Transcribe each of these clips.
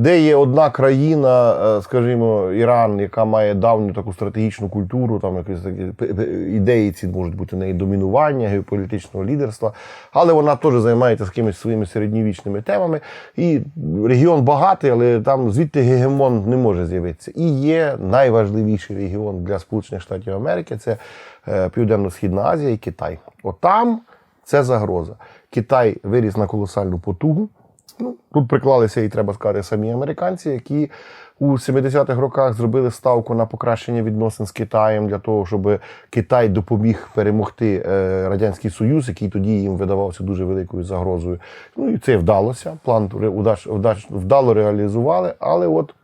де є одна країна, е, скажімо, Іран, яка має давню таку стратегічну культуру, там якісь такі ідеї ці можуть бути неї домінування, геополітичного лідерства, але вона теж займається якимись своїми середньовічними темами. І регіон багатий, але там звідти гегемон не може з'явитися. І є найважливіший регіон для Сполучених Штатів Америки це е, Південно-Східна Азія і Китай. Отам це загроза. Китай виріс на колосальну потугу. Ну, тут приклалися, і треба сказати, самі американці, які у 70-х роках зробили ставку на покращення відносин з Китаєм для того, щоб Китай допоміг перемогти е, Радянський Союз, який тоді їм видавався дуже великою загрозою. Ну і це вдалося. План вдало реалізували, але от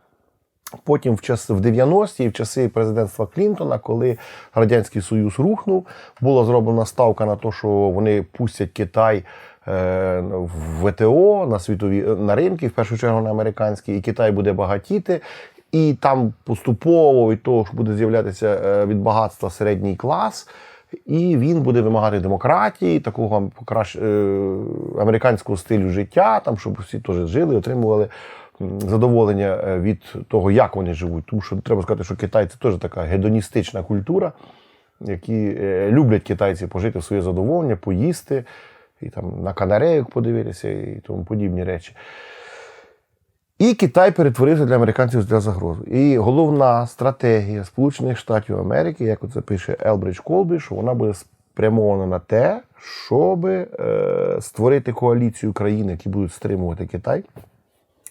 Потім в час в 90-ті, і в часи президентства Клінтона, коли Радянський Союз рухнув, була зроблена ставка на те, що вони пустять Китай в ВТО на світові на ринки, в першу чергу на американські, і Китай буде багатіти. І там поступово від того, що буде з'являтися е, від багатства середній клас, і він буде вимагати демократії, такого е, американського стилю життя, там, щоб всі теж жили, отримували задоволення е, від того, як вони живуть. Тому що треба сказати, що Китай це теж така гедоністична культура, які е, люблять китайці пожити в своє задоволення, поїсти, і там на канарейок подивитися і тому подібні речі. І Китай перетворився для американців для загрози. І головна стратегія Сполучених Штатів Америки, як це пише Елбридж Колбі, що вона буде спрямована на те, щоб е, створити коаліцію країн, які будуть стримувати Китай,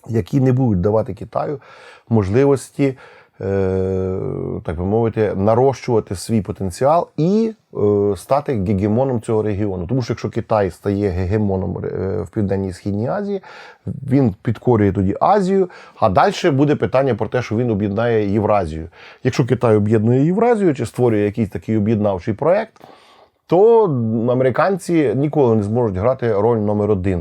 які не будуть давати Китаю можливості, так би мовити, нарощувати свій потенціал і е, стати гегемоном цього регіону. Тому що якщо Китай стає гегемоном е, в Південній Східній Азії, він підкорює тоді Азію. А далі буде питання про те, що він об'єднає Євразію. Якщо Китай об'єднує Євразію чи створює якийсь такий об'єднавчий проект, то американці ніколи не зможуть грати роль номер один.